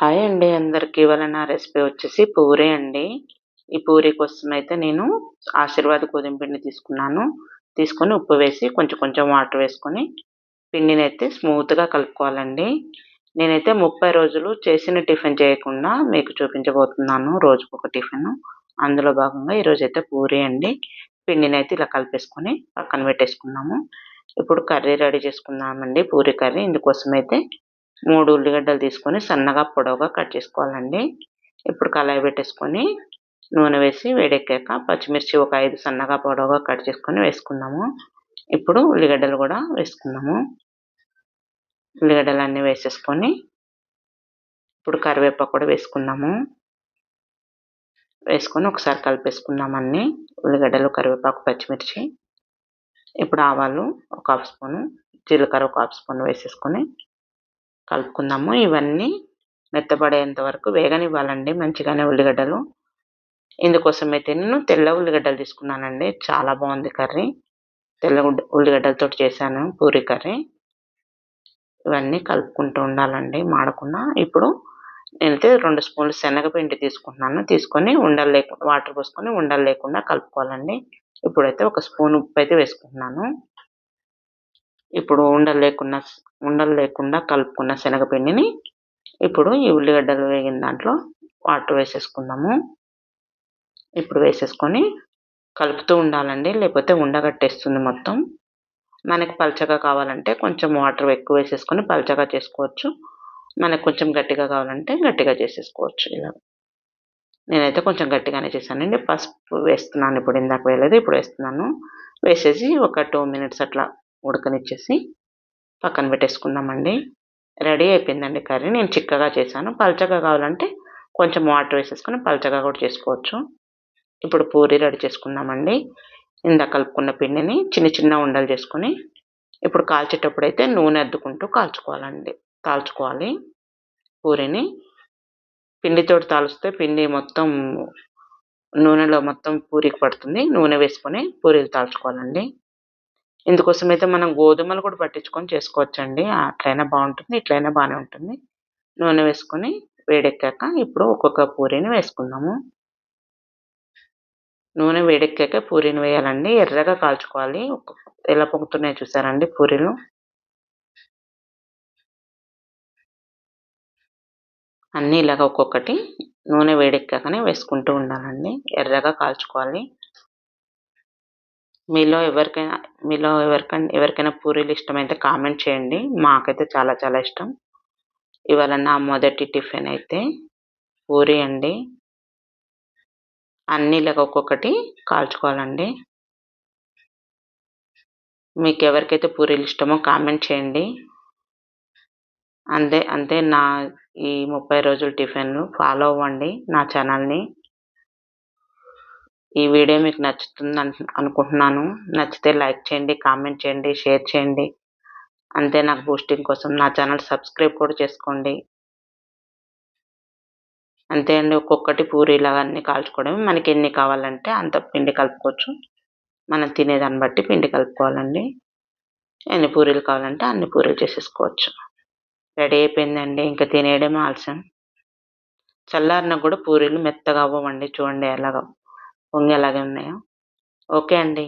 Hi అండి అందరికి. ఇవాళ నా రెసిపీ వచ్చేసి పూరి అండి. ఈ పూరి కోసం అయితే నేను ఆశీర్వాద్ గోధుమ పిండి తీసుకున్నాను. తీసుకొని ఉప్పు వేసి కొంచెం కొంచెం వాటర్ వేసుకొని పిండిని అయితే స్మూత్గా కలుపుకోవాలండి. నేనైతే ముప్పై రోజులు చేసిన టిఫిన్ చేయకుండా మీకు చూపించబోతున్నాను. రోజుకు ఒక టిఫిన్. అందులో భాగంగా ఈరోజు అయితే పూరి అండి. పిండిని అయితే ఇలా కలిపేసుకొని పక్కన పెట్టేసుకున్నాము. ఇప్పుడు కర్రీ రెడీ చేసుకుందామండి. పూరి కర్రీ. ఇందుకోసం అయితే మూడు ఉల్లిగడ్డలు తీసుకొని సన్నగా పొడవుగా కట్ చేసుకోవాలండి. ఇప్పుడు కళాయి పెట్టేసుకొని నూనె వేసి వేడెక్కాక పచ్చిమిర్చి ఒక ఐదు సన్నగా పొడవుగా కట్ చేసుకొని వేసుకుందాము. ఇప్పుడు ఉల్లిగడ్డలు కూడా వేసుకుందాము. ఉల్లిగడ్డలు అన్నీ వేసేసుకొని ఇప్పుడు కరివేపాకు కూడా వేసుకుందాము. వేసుకొని ఒకసారి కలిపేసుకుందాం అన్ని. ఉల్లిగడ్డలు కరివేపాకు పచ్చిమిర్చి. ఇప్పుడు ఆవాలు ఒక హాఫ్ స్పూను జీలకర్ర ఒక హాఫ్ స్పూన్ వేసేసుకొని కలుపుకుందాము. ఇవన్నీ మెత్తబడేంత వరకు వేగనివ్వాలండి. మంచిగానే ఉల్లిగడ్డలు. ఇందుకోసం అయితే నేను తెల్ల ఉల్లిగడ్డలు తీసుకున్నానండి. చాలా బాగుంది కర్రీ. తెల్ల ఉల్లిగడ్డలతో చేశాను పూరి కర్రీ. ఇవన్నీ కలుపుకుంటూ ఉండాలండి మాడకుండా. ఇప్పుడు నేనైతే రెండు స్పూన్లు శనగపిండి తీసుకుంటున్నాను. తీసుకొని ఉండలు లేకుండా వాటర్ పోసుకొని ఉండలు లేకుండా కలుపుకోవాలండి. ఇప్పుడైతే ఒక స్పూన్ ఉప్పు అయితే వేసుకుంటున్నాను. ఇప్పుడు ఉండలు లేకుండా ఉండలు లేకుండా కలుపుకున్న శనగపిండిని ఇప్పుడు ఈ ఉల్లిగడ్డలు వేగిన దాంట్లో వాటర్ వేసేసుకుందాము. ఇప్పుడు వేసేసుకొని కలుపుతూ ఉండాలండి లేకపోతే ఉండగట్టేస్తుంది మొత్తం. మనకి పల్చగా కావాలంటే కొంచెం వాటర్ ఎక్కువ వేసేసుకొని పల్చగా చేసుకోవచ్చు. మనకు కొంచెం గట్టిగా కావాలంటే గట్టిగా చేసేసుకోవచ్చు ఇలా. నేనైతే కొంచెం గట్టిగానే చేశానండి. పసుపు వేస్తున్నాను ఇప్పుడు ఇందాక వేయలేదు ఇప్పుడు వేస్తున్నాను. వేసేసి ఒక టూ మినిట్స్ అట్లా ఉడకనిచ్చేసి పక్కన పెట్టేసుకుందామండి రెడీ అయిపోయిందండి కర్రీ. నేను చిక్కగా చేశాను. పల్చగా కావాలంటే కొంచెం వాటర్ వేసేసుకొని పల్చగా కూడా చేసుకోవచ్చు. ఇప్పుడు పూరి రెడీ చేసుకుందామండి ఇందాక కలుపుకున్న పిండిని చిన్న చిన్న ఉండలు చేసుకొని ఇప్పుడు కాల్చేటప్పుడు అయితే నూనె అద్దుకుంటూ కాల్చుకోవాలండి. కాల్చుకోవాలి పూరిని. పిండితోటి తాలుస్తే పిండి మొత్తం నూనెలో మొత్తం పూరికి పడుతుంది. నూనె వేసుకొని పూరీలు తాల్చుకోవాలండి. ఇందుకోసం అయితే మనం గోధుమలు కూడా పట్టించుకొని చేసుకోవచ్చండి. అట్లయినా బాగుంటుంది ఇట్లయినా బాగానే ఉంటుంది. నూనె వేసుకొని వేడెక్కాక ఇప్పుడు ఒక్కొక్క పూరీని వేసుకుందాము. నూనె వేడెక్కాక పూరీని వేయాలండి. ఎర్రగా కాల్చుకోవాలి. ఎలా పొంగుతున్నాయో చూసారండి పూరీలు. అన్నీ ఇలాగ ఒక్కొక్కటి నూనె వేడెక్కాకనే వేసుకుంటూ ఉండాలండి. ఎర్రగా కాల్చుకోవాలి. మీలో ఎవరికైనా మీలో ఎవరికైనా ఎవరికైనా పూరీలు ఇష్టమైతే కామెంట్ చేయండి. మాకైతే చాలా చాలా ఇష్టం. ఇవాళ నా మొదటి టిఫిన్ అయితే పూరి అండి. అన్నీ ఒక్కొక్కటి కాల్చుకోవాలండి. మీకు ఎవరికైతే పూరీలు ఇష్టమో కామెంట్ చేయండి. అంతే అంతే నా ఈ ముప్పై రోజుల టిఫిన్ ఫాలో అవ్వండి నా ఛానల్ని. ఈ వీడియో మీకు నచ్చుతుంది అనుకుంటున్నాను. నచ్చితే లైక్ చేయండి కామెంట్ చేయండి షేర్ చేయండి. అంతే నాకు బూస్టింగ్ కోసం నా ఛానల్ సబ్స్క్రైబ్ కూడా చేసుకోండి. అంతే అండి ఒక్కొక్కటి పూరీలాగా అన్నీ కాల్చుకోవడం మనకి ఎన్ని కావాలంటే అంత పిండి కలుపుకోవచ్చు. మనం తినేదాన్ని బట్టి పిండి కలుపుకోవాలండి. ఎన్ని పూరీలు కావాలంటే అన్ని పూరీలు చేసేసుకోవచ్చు. రెడీ అయిపోయిందండి ఇంకా తినేయడమే ఆలస్యం. చల్లారిన కూడా పూరీలు మెత్తగా అవ్వమండి చూడండి ఎలాగ పొంగి అలాగే ఉన్నాయో? ఓకే అండి.